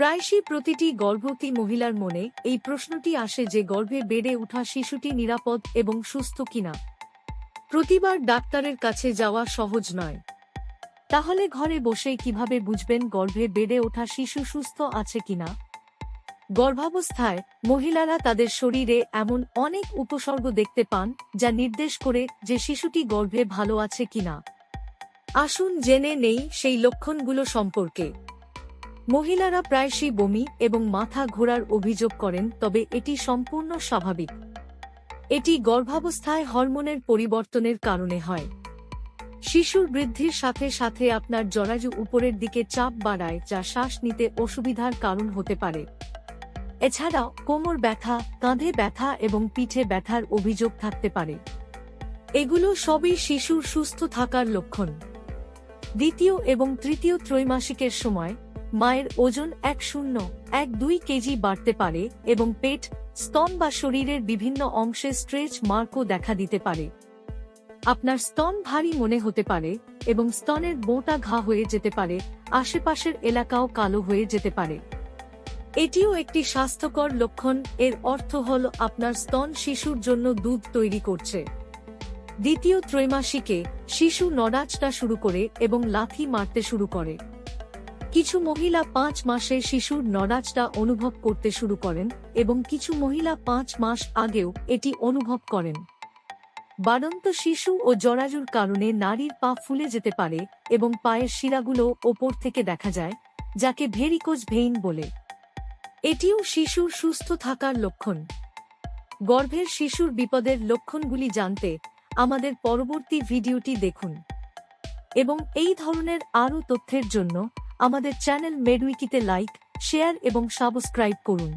প্রায়শই প্রতিটি গর্ভবতী মহিলার মনে এই প্রশ্নটি আসে যে গর্ভে বেড়ে ওঠা শিশুটি নিরাপদ এবং সুস্থ কিনা। প্রতিবার ডাক্তারের কাছে যাওয়া সহজ নয়। তাহলে ঘরে বসেই কীভাবে বুঝবেন গর্ভে বেড়ে ওঠা শিশু সুস্থ আছে কিনা? গর্ভাবস্থায় মহিলারা তাদের শরীরে এমন অনেক উপসর্গ দেখতে পান যা নির্দেশ করে যে শিশুটি গর্ভে ভালো আছে কিনা। আসুন জেনে নেই সেই লক্ষণগুলো সম্পর্কে। মহিলারা প্রায়শই বমি এবং মাথা ঘোরার অভিযোগ করেন, তবে এটি সম্পূর্ণ স্বাভাবিক। এটি গর্ভাবস্থায় হরমোনের পরিবর্তনের কারণে হয়। শিশুর বৃদ্ধির সাথে সাথে আপনার জরাজু উপরের দিকে চাপ বাড়ায়, যা শ্বাস নিতে অসুবিধার কারণ হতে পারে। এছাড়াও, কোমর ব্যথা, কাঁধে ব্যথা এবং পিঠে ব্যথার অভিযোগ থাকতে পারে। এগুলো সবই শিশুর সুস্থ থাকার লক্ষণ। দ্বিতীয় এবং তৃতীয় ত্রৈমাসিকের সময় মায়ের ওজন এক শূন্য, এক দুই কেজি বাড়তে পারে এবং পেট, স্তন বা শরীরের বিভিন্ন অংশে স্ট্রেচ মার্কও দেখা দিতে পারে। আপনার স্তন ভারী মনে হতে পারে এবং স্তনের বোঁটা ঘা হয়ে যেতে পারে, আশেপাশের এলাকাও কালো হয়ে যেতে পারে। এটিও একটি স্বাস্থ্যকর লক্ষণ, এর অর্থ হল আপনার স্তন শিশুর জন্য দুধ তৈরি করছে। দ্বিতীয় ত্রৈমাসিকে শিশু নড়াচটা শুরু করে এবং লাথি মারতে শুরু করে। কিছু মহিলা পাঁচ মাসে শিশুর নড়াচটা অনুভব করতে শুরু করেন এবং কিছু মহিলা পাঁচ মাস আগেও এটি অনুভব করেন। বাড়ন্ত শিশু ও জরাজুর কারণে নারীর পা ফুলে যেতে পারে এবং পায়ের শিরাগুলো ওপর থেকে দেখা যায়, যাকে ভেরিকোজ ভেইন বলে। এটিও শিশুর সুস্থ থাকার লক্ষণ। গর্ভের শিশুর বিপদের লক্ষণগুলি জানতে আমাদের পরবর্তী ভিডিওটি দেখুন। এবং এই ধরনের আরও তথ্যের জন্য আমাদের চ্যানেল মেডউইকিতে লাইক শেয়ার এবং সাবস্ক্রাইব করুন।